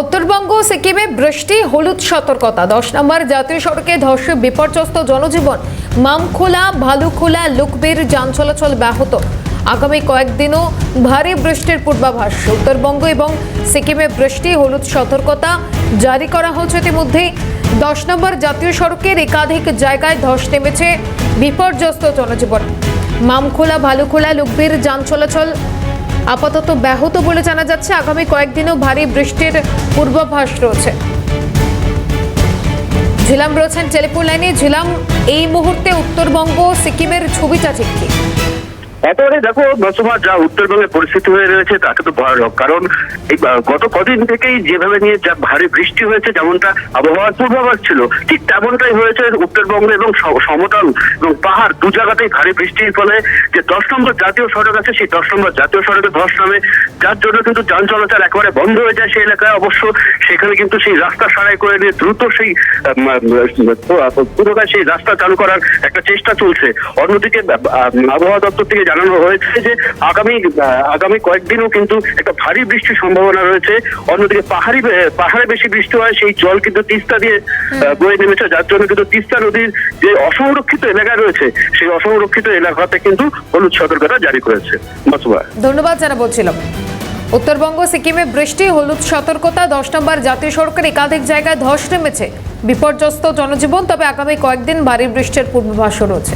উত্তরবঙ্গ সিকিমে বৃষ্টি, হলুদ সতর্কতা। দশ নম্বর জাতীয় সড়কে ধসে বিপর্যস্ত জনজীবন। মামখোলা, ভালুখোলা, লুকবির যান চলাচল ব্যাহত। আগামী কয়েকদিনও ভারী বৃষ্টির পূর্বাভাস। উত্তরবঙ্গ এবং সিকিমে বৃষ্টি, হলুদ সতর্কতা জারি করা হয়েছে ইতিমধ্যেই দশ নম্বর জাতীয় সড়কের একাধিক জায়গায় ধস নেমেছে বিপর্যস্ত জনজীবন। মামখোলা, ভালুখোলা, লুকবির যান চলাচল আপাতত ব্যাহত বলে জানা যাচ্ছে, আগামী কয়েকদিনও ভারী বৃষ্টির পূর্বাভাস রয়েছে। ঝিলাম রয়েছেন টেলিফোন লাইনে। ঝিলাম, এই মুহূর্তে উত্তরবঙ্গ, সিকিমের ছবিটা ঠিক কি? একেবারে দেখো বর্তমান যা উত্তরবঙ্গের পরিস্থিতি হয়ে রয়েছে তা তো ভয়ানক। কারণ এই গত কদিন থেকেই যেভাবে নিয়ে যা ভারী বৃষ্টি হয়েছে যেমনটা আবহাওয়ার পূর্বাভাস ছিল ঠিক তেমনটাই হয়েছে উত্তরবঙ্গে এবং সমতল এবং পাহাড় দু জায়গাতেই ভারী বৃষ্টির ফলে যে দশ নম্বর জাতীয় সড়ক আছে সেই দশ নম্বর জাতীয় সড়কে ধস নামে। যার জন্য কিন্তু যান চলাচল একেবারে বন্ধ হয়ে যায় সেই এলাকায়। অবশ্য সেখানে কিন্তু সেই রাস্তা সারাই করে নিয়ে দ্রুত সেই আম, সেই রাস্তা চালু করার একটা চেষ্টা চলছে। অন্যদিকে আবহাওয়া দপ্তর থেকে জানানো হয়েছে যে আগামী আগামী কয়েকদিনও কিন্তু একটা ভারী বৃষ্টির সম্ভাবনা রয়েছে। অন্যদিকে পাহাড়ি পাহাড়ে বেশি বৃষ্টি হয় সেই জল কিন্তু তিস্তা দিয়ে বয়ে নেমেছে। যার জন্য কিন্তু তিস্তা নদীর যে অসংরক্ষিত এলাকা রয়েছে সেই অসংরক্ষিত এলাকাতে কিন্তু হলুদ সতর্কতা জারি করেছে। ধন্যবাদ জানা বলছিলাম উত্তরবঙ্গ সিকিমে বৃষ্টি হলুদ সতর্কতা দশ নম্বর জাতীয় সড়কের একাধিক জায়গায় ধস নেমেছে। বিপর্যস্ত জনজীবন তবে আগামী কয়েকদিন ভারী বৃষ্টির পূর্বাভাসও রয়েছে।